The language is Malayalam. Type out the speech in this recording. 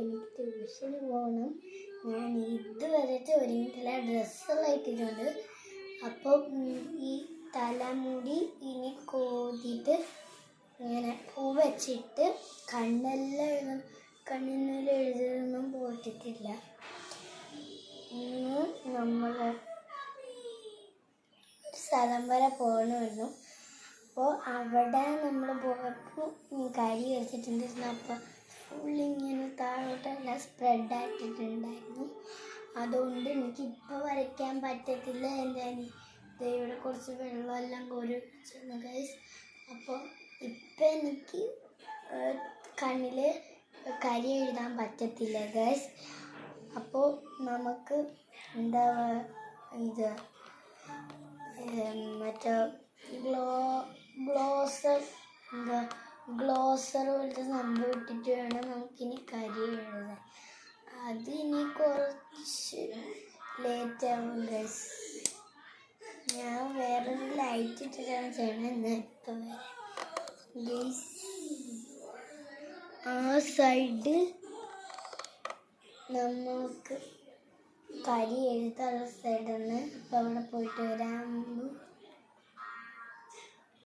എനിക്ക് ട്യൂഷന് പോകണം. ഞാൻ ഇതുവരെത്തെ ഒരുങ്ങിയിട്ടില്ല ഡ്രസ്സെല്ലാം ഇട്ടിട്ടുണ്ട്. അപ്പോൾ ഈ തലമുടി ഇനി കോതിയിട്ട് ഇങ്ങനെ പൂ വെച്ചിട്ട് കണ്ണെല്ലാം എഴുതണം കണ്ണിനെല്ലാം എഴുതുന്നൊന്നും പോയിട്ടില്ല ഇന്ന് നമ്മൾ സ്ഥലം വരെ പോകണമായിരുന്നു. അപ്പോൾ അവിടെ നമ്മൾ പോയപ്പോൾ കരി വെച്ചിട്ടുണ്ടായിരുന്നു അപ്പോൾ താഴോട്ട് താഴോട്ടെല്ലാം സ്പ്രെഡ് ആക്കിയിട്ടുണ്ടായിരുന്നു അതുകൊണ്ട് എനിക്ക് ഇപ്പോൾ വരയ്ക്കാൻ പറ്റത്തില്ല എന്റെ ഇവിടെ കുറച്ച് വെള്ളമെല്ലാം കോരി വെച്ചിരുന്നു ഗൈസ് അപ്പോൾ ഇപ്പം എനിക്ക് കണ്ണിൽ കരി എഴുതാൻ പറ്റത്തില്ല ഗൈസ് അപ്പോൾ നമുക്ക് എന്താ ഇത് മറ്റേ ഗ്ലോ എന്താ ഗ്ലോസർ പോലത്തെ സംഭവം ഇട്ടിട്ട് വേണം നമുക്കിനി കരി എഴുതാൻ ഇനി കുറച്ച് ലേറ്റ് ആവും ഗൈസ് ഞാൻ വേറൊരു ലൈറ്റ് ഇട്ടിട്ടാണ് ചെയ്യണം എന്നാൽ ഇപ്പം വരാം. ആ സൈഡ് നമുക്ക് കരി എഴുതാനുള്ള